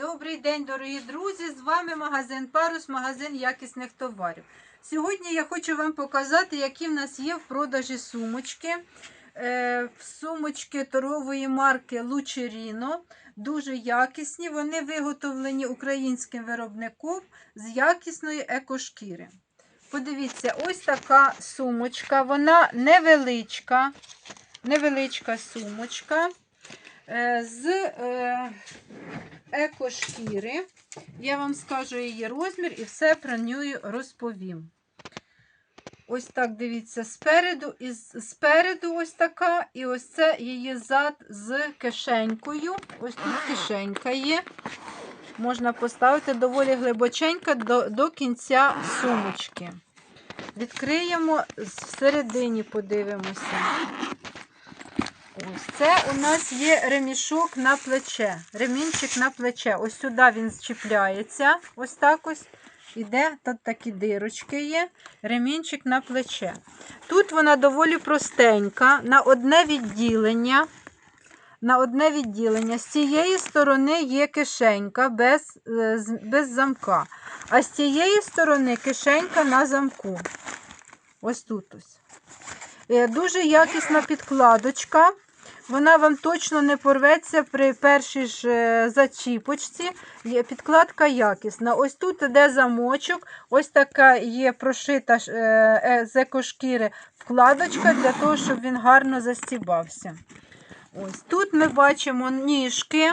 Добрий день, дорогі друзі! З вами магазин Парус, магазин якісних товарів. Сьогодні я хочу вам показати, які в нас є в продажі сумочки. Е, Сумочки торгової марки Лучеріно. Дуже якісні. Вони виготовлені українським виробником з якісної екошкіри. Подивіться, ось така сумочка. Вона невеличка. Невеличка сумочка. Е, З е, екошкіри. Я вам скажу її розмір і все про неї розповім. Ось так дивіться, спереду, і спереду ось така, і ось це її зад з кишенькою. Ось тут кишенька є. Можна поставити доволі глибоченько до, до кінця сумочки. Відкриємо всередині, подивимося. Ось це у нас є ремішок на плече. Ремінчик на плече. Ось сюди він зчіпляється. Ось так ось. Іде, тут такі дирочки є. Ремінчик на плече. Тут вона доволі простенька, на одне відділення. На одне відділення. З цієї сторони є кишенька без, е, без замка. А з цієї сторони кишенька на замку. Ось тут ось. Е, Дуже якісна підкладочка. Вона вам точно не порветься при першій ж е, зачіпочці. Підкладка якісна. Ось тут іде замочок, ось така є прошита е, з екошкіри вкладочка для того, щоб він гарно застібався. Ось тут ми бачимо ніжки.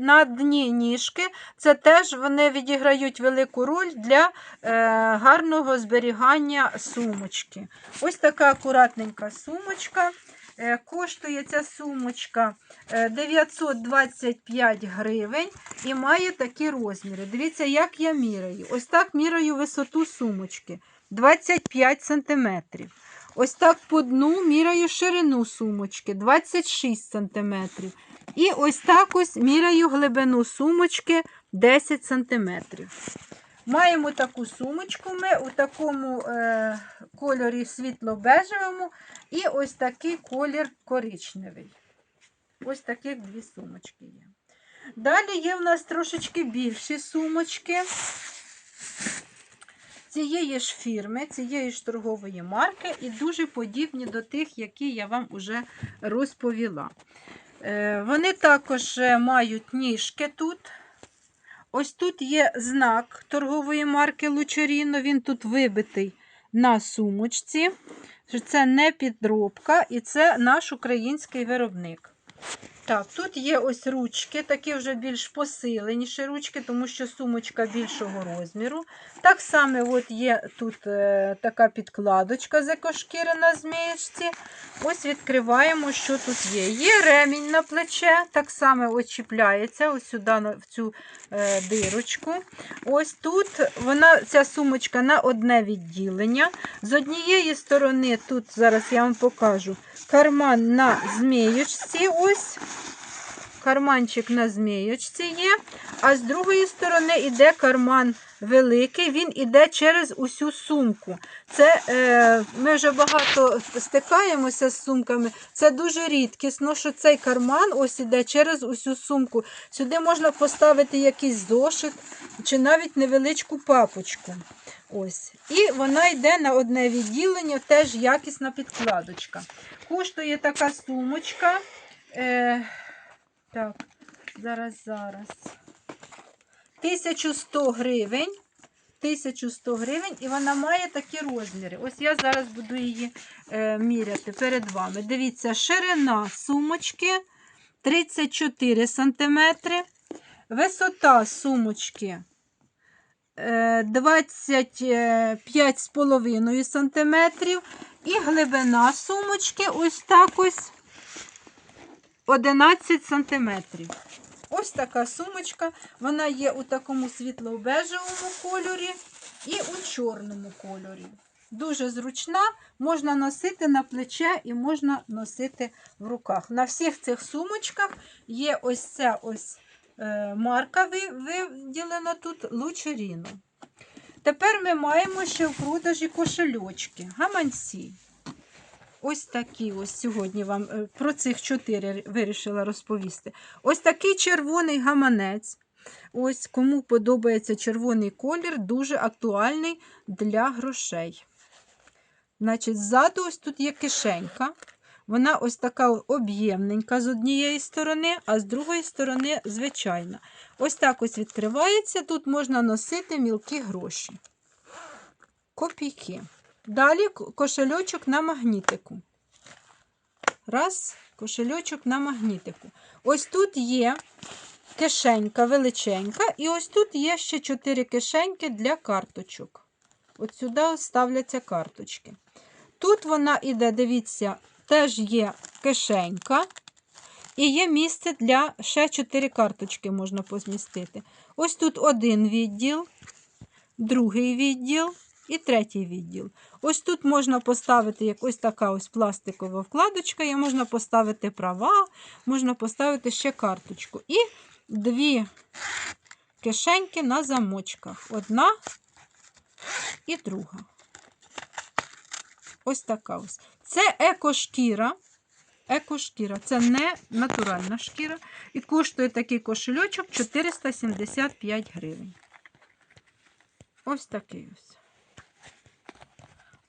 На дні ніжки. Це теж вони відіграють велику роль для е, гарного зберігання сумочки. Ось така акуратненька сумочка. Е, Коштує ця сумочка е, 925 гривень і має такі розміри. Дивіться, як я міряю. Ось так міряю висоту сумочки 25 см. Ось так по дну міряю ширину сумочки 26 см. І ось так ось міряю глибину сумочки 10 см. Маємо таку сумочку ми у такому е, кольорі світло-бежевому і ось такий колір коричневий. Ось таких дві сумочки є. Далі є в нас трошечки більші сумочки. Цієї ж фірми, цієї ж торгової марки, і дуже подібні до тих, які я вам уже розповіла. Е, Вони також е, мають ніжки тут. Ось тут є знак торгової марки Лучеріно. Він тут вибитий на сумочці. Це не підробка, і це наш український виробник. Так, тут є ось ручки, такі вже більш посиленіші ручки, тому що сумочка більшого розміру. Так само от є тут е, така підкладочка з екошкіри змієчці. Ось відкриваємо, що тут є. Є ремінь на плече, так само ось чіпляється ось сюди в цю е, дирочку. Ось тут вона, ця сумочка на одне відділення. З однієї сторони, тут зараз я вам покажу, карман на змієчці. Ось. Карманчик на змієчці є, а з другої сторони йде карман великий, він іде через усю сумку. Це е, Ми вже багато стикаємося з сумками. Це дуже рідкісно, що цей карман ось іде через усю сумку. Сюди можна поставити якийсь зошит чи навіть невеличку папочку. Ось. І вона йде на одне відділення, теж якісна підкладочка. Коштує така сумочка. Е, так, зараз, зараз. 1100 гривень. 1100 гривень, і вона має такі розміри. Ось я зараз буду її е, міряти перед вами. Дивіться, ширина сумочки 34 см, висота сумочки е, 25,5 см, і глибина сумочки ось так ось 11 см. Ось така сумочка. Вона є у такому світло-бежевому кольорі і у чорному кольорі. Дуже зручна, можна носити на плече і можна носити в руках. На всіх цих сумочках є ось ця ось е, марка виділена тут Лучеріно. Тепер ми маємо ще в продажі кошельочки, гаманці. Ось такі ось сьогодні вам е, про цих чотири вирішила розповісти. Ось такий червоний гаманець. Ось кому подобається червоний колір, дуже актуальний для грошей. Значить, ззаду ось тут є кишенька. Вона ось така об'ємненька з однієї сторони, а з другої сторони звичайна. Ось так ось відкривається. Тут можна носити мілкі гроші. Копійки. Далі кошельочок на магнітику. Раз, кошельочок на магнітику. Ось тут є кишенька величенька, і ось тут є ще 4 кишеньки для карточок. От сюди ставляться карточки. Тут вона іде, дивіться, теж є кишенька. І є місце для ще 4 карточки можна позмістити. Ось тут один відділ, другий відділ і третій відділ. Ось тут можна поставити як ось така ось пластикова вкладочка, і можна поставити права, можна поставити ще карточку. І дві кишеньки на замочках. Одна і друга. Ось така ось. Це екошкіра. Екошкіра. Це не натуральна шкіра. І коштує такий кошельочок 475 гривень. Ось такий ось.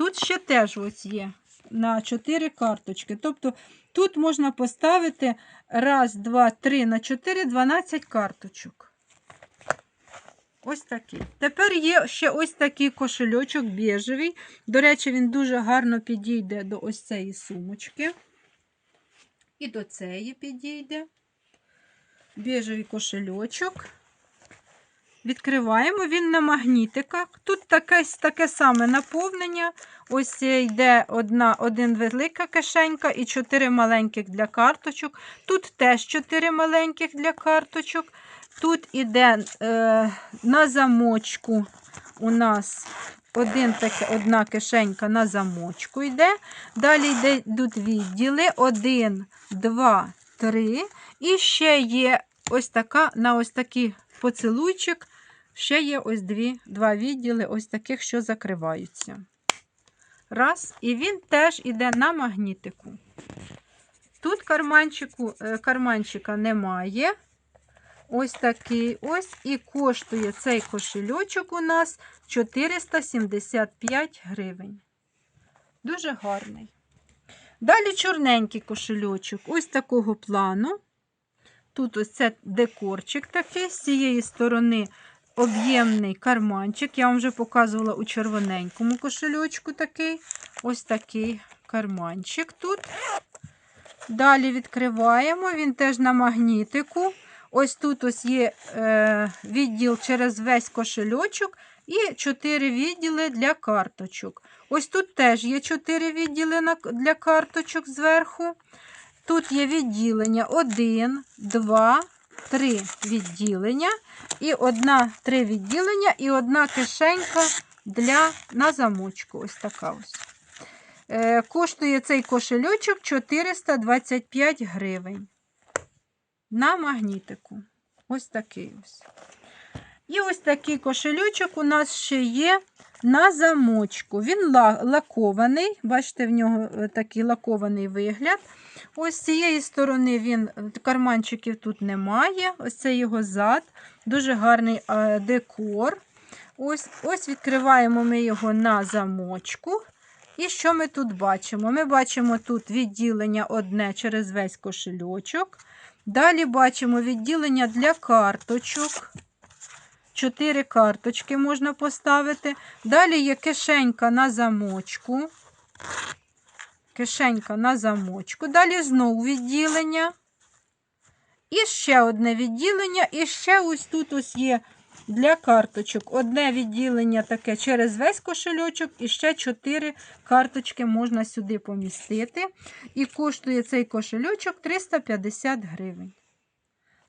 Тут ще теж ось є на 4 карточки. Тобто тут можна поставити раз, два, три на 4, 12 карточок. Ось такий. Тепер є ще ось такий кошельочок біжевий. До речі, він дуже гарно підійде до ось цієї сумочки. І до цієї підійде. Біжевий кошельочок. Відкриваємо він на магнітиках. Тут таке, таке саме наповнення. Ось йде одна, один велика кишенька і чотири маленьких для карточок. Тут теж чотири маленьких для карточок. Тут іде е, на замочку у нас один таке, одна кишенька на замочку йде. Далі йдуть відділи. Один, два, три. І ще є ось така на ось такий поцілуйчик. Ще є ось дві, два відділи, ось таких, що закриваються. Раз, і він теж іде на магнітику. Тут е, карманчика немає. Ось такий ось. І коштує цей кошельочок у нас 475 гривень. Дуже гарний. Далі чорненький кошельочок, ось такого плану. Тут ось це декорчик такий, з цієї сторони об'ємний карманчик. Я вам вже показувала у червоненькому кошельочку такий. Ось такий карманчик тут. Далі відкриваємо, він теж на магнітику. Ось тут ось є е, відділ через весь кошельочок і 4 відділи для карточок. Ось тут теж є 4 відділи для карточок зверху. Тут є відділення 1, 2, 3 відділення, і одна, 3 відділення, і одна кишенька для, на замочку. Ось така ось. Е, коштує цей кошельочок 425 гривень. На магнітику. Ось такий ось. І ось такий кошельочок у нас ще є на замочку. Він лакований, бачите, в нього е, такий лакований вигляд. Ось з цієї сторони він е, карманчиків тут немає. Ось це його зад. Дуже гарний е, декор. Ось, ось відкриваємо ми його на замочку. І що ми тут бачимо? Ми бачимо тут відділення одне через весь кошельочок. Далі бачимо відділення для карточок. Чотири карточки можна поставити. Далі є кишенька на замочку. Кишенька на замочку. Далі знову відділення. І ще одне відділення. І ще ось тут ось є для карточок. Одне відділення таке через весь кошельочок, і ще чотири карточки можна сюди помістити. І коштує цей кошельочок 350 гривень.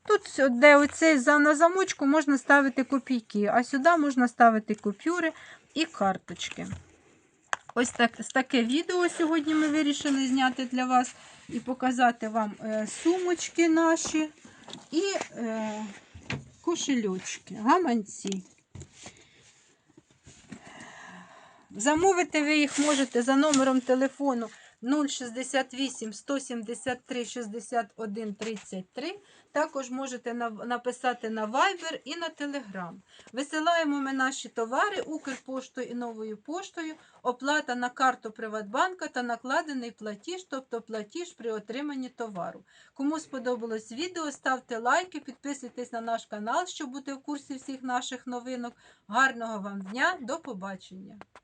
Тут, де оцей на замочку, можна ставити копійки, а сюди можна ставити купюри і карточки. Ось так, таке відео сьогодні ми вирішили зняти для вас і показати вам е, сумочки наші і е, кошельочки, гаманці. Замовити ви їх можете за номером телефону 068 173 61 33. Також можете написати на Viber і на Telegram. Висилаємо ми наші товари Укрпоштою і новою поштою. Оплата на карту Приватбанка та накладений платіж, тобто платіж при отриманні товару. Кому сподобалось відео, ставте лайки, підписуйтесь на наш канал, щоб бути в курсі всіх наших новинок. Гарного вам дня, до побачення!